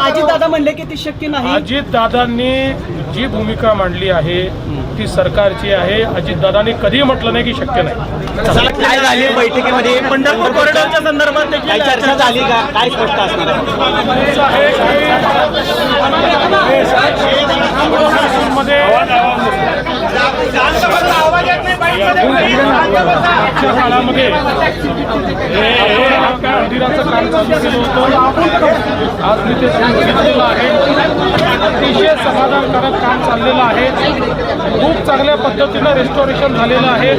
अजित दादा म्हणले की ते शक्य नाही अजित दादांनी जी भूमिका मांडली आहे ती सरकारची आहे अजित दादांनी कधी म्हटलं नाही की शक्य नाही काय झाली बैठकीमध्ये पंढरपूर कॉरिडॉरच्या संदर्भात चर्चा झाली का काय स्पष्ट असणार मध्ये मागच्या काळामध्ये आपण आपल्या मंदिराचं काम चालू केलं होतं आज मी ते सुरू आहे अतिशय समाधानकारक काम चाललेलं आहे खूप चांगल्या पद्धतीनं रेस्टॉरेशन झालेलं आहे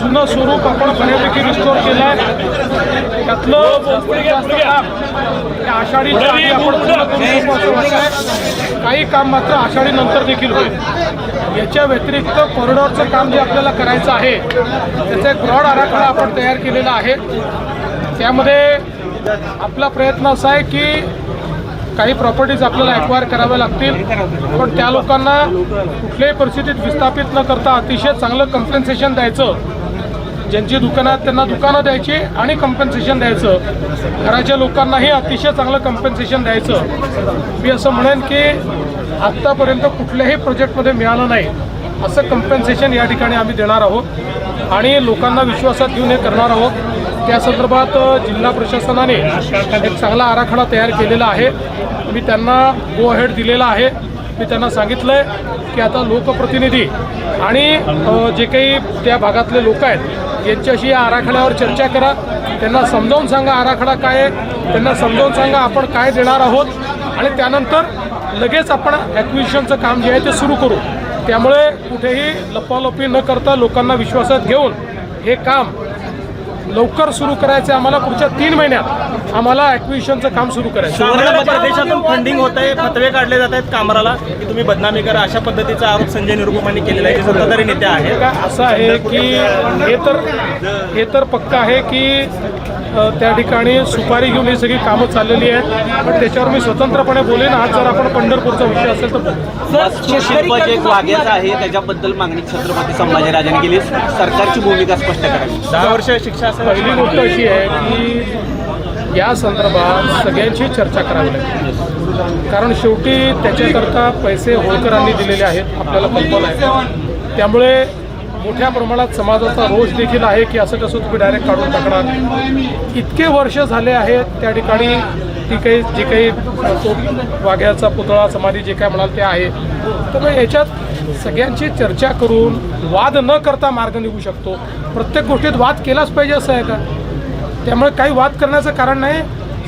जुनं स्वरूप आपण बऱ्यापैकी रिस्टोर केलं आहे त्यातलं त्या आषाढीच्या आपण काही काम मात्र आषाढी नंतर देखील होईल. याच्या व्यतिरिक्त कॉरिडॉरचं काम जे आपल्याला करायचं आहे त्याचा एक ब्रॉड आराखडा आपण तयार केलेला आहे. त्यामध्ये आपला प्रयत्न असा आहे की काही प्रॉपर्टीज आपल्याला ॲक्वायर कराव्या लागतील पण त्या लोकांना कुठल्याही परिस्थितीत विस्थापित न करता अतिशय चांगलं कम्पेन्सेशन द्यायचं ज्यांची दुकानं आहेत त्यांना दुकानं द्यायची आणि कम्पेन्सेशन द्यायचं. घराच्या लोकांनाही अतिशय चांगलं कंपन्सेशन द्यायचं. मी असं म्हणेन की आत्तापर्यंत कुठल्याही प्रोजेक्टमध्ये मिळालं नाही. असं कम्पेन्सेशन या ठिकाणी आम्ही देणार आहोत. आणि लोकांना विश्वासात घेऊन हे करणार आहोत. त्या संदर्भात जिल्हा प्रशासनाने एक चांगला आराखडा तयार केलेला आहे. मी त्यांना गो अहेड दिलेला आहे. मी त्यांना सांगितलं आहे की आता लोकप्रतिनिधी आणि जे काही त्या भागातले लोक आहेत यांच्याशी या आराखड्यावर चर्चा करा. त्यांना समजावून सांगा आराखडा काय आहे. त्यांना समजावून सांगा आपण काय देणार आहोत. आणि त्यानंतर लगेच आपण ॲक्विशनचं काम जे आहे ते सुरू करू. त्यामुळे कुठेही लपालपी न करता लोकांना विश्वासात घेऊन हे काम लवकर सुरू करायचं आहे आम्हाला पुढच्या तीन महिन्यात आम्हाला ॲक्विजिशनचं काम सुरू करायचं आहे. प्रदेशातून फंडिंग होत आहे फतवे काढले जात आहेत कामराला की तुम्ही बदनामी करा अशा पद्धतीचा आरोप संजय निरुपमांनी केलेला आहे जे सत्ताधारी नेते आहेत का असं आहे की हे तर हे तर पक्का आहे की त्या ठिकाणी सुपारी घेऊन ही सगळी कामं चाललेली आहेत. पण त्याच्यावर मी स्वतंत्रपणे बोलेन. आज जर आपण पंढरपूरचा विषय असेल तर. शिल्प जे आहे त्याच्याबद्दल मागणी छत्रपती संभाजीराजांनी केली. सरकारची भूमिका स्पष्ट करावी दहा वर्ष शिक्षा पहिली गोष्ट अशी आहे की या संदर्भात सगळ्यांची चर्चा करावी लागेल. कारण शेवटी त्याच्याकरता पैसे होळकरांनी दिलेले आहेत. आपल्याला कल्पना आहे. त्यामुळे मोठ्या प्रमाणात समाजाचा रोष देखील आहे की असं कसं तुम्ही डायरेक्ट काढून टाकणार? इतके वर्ष झाले आहेत त्या ठिकाणी ती काही जे काही तो वाघ्याचा पुतळा समाधी जे काय म्हणाल ते आहे. तर मग याच्यात सगळ्यांची चर्चा करून वाद न करता मार्ग निघू शकतो. प्रत्येक गोष्टीत वाद केलाच पाहिजे असं आहे का? त्यामुळे काही वाद करण्याचं कारण नाही.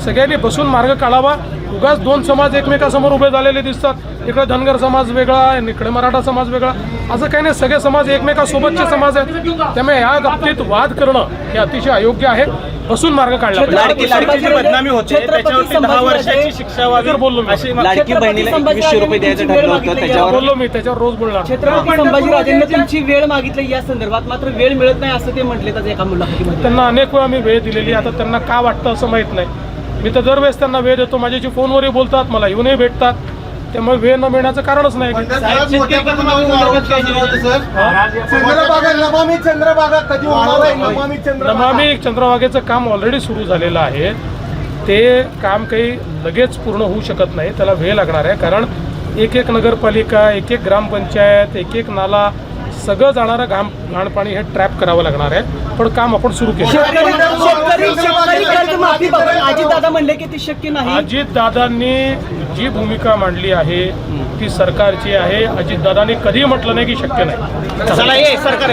सगळ्यांनी बसून मार्ग काढावा. उगाच दोन समाज एकमेकासमोर उभे झालेले दिसतात. इकडे धनगर समाज वेगळा आणि इकडे मराठा समाज वेगळा. असं काही नाही सगळे समाज एकमेकासोबतचे समाज आहेत. त्यामुळे या बाबतीत वाद करणं हे अतिशय अयोग्य आहे. बसून मार्ग काढला पाहिजे. लाडकी लाडकी जी बदनामी होते त्याच्यावरती दहा वर्षाची शिक्षा बोललो लाडकी बहिणीला एकवीसशे रुपये द्यायचं ठरलं होतं त्याच्यावर बोललो मी त्याच्यावर रोज बोलणार. छत्रपती संभाजीराजांनी तुमची वेळ मागितली या संदर्भात मात्र वेळ मिळत नाही असं ते म्हटले त्याच्या एका मुलाखतीमध्ये. त्यांना अनेक वेळा मी वेळ दिलेली आता त्यांना का वाटतं असं माहीत नाही. मी तर दरवेळेस त्यांना वेळ देतो. माझ्याशी फोनवरही बोलतात मला येऊनही भेटतात. त्यामुळे वेळ न मिळण्याचं कारणच नाही. नमामी चंद्रभागेचं काम ऑलरेडी सुरू झालेलं आहे. ते काम काही लगेच पूर्ण होऊ शकत नाही. त्याला वेळ लागणार आहे. कारण एक एक नगरपालिका एक एक ग्रामपंचायत एक एक नाला सगळं जाणारं घाम घाणपाणी हे ट्रॅप करावं लागणार आहे. पण काम आपण सुरू केलं. म्हणले की ते शक्य नाही. अजित दादांनी जी भूमिका मांडली आहे ती सरकारची आहे. अजित दादांनी कधी म्हटलं नाही की शक्य नाही. सरकार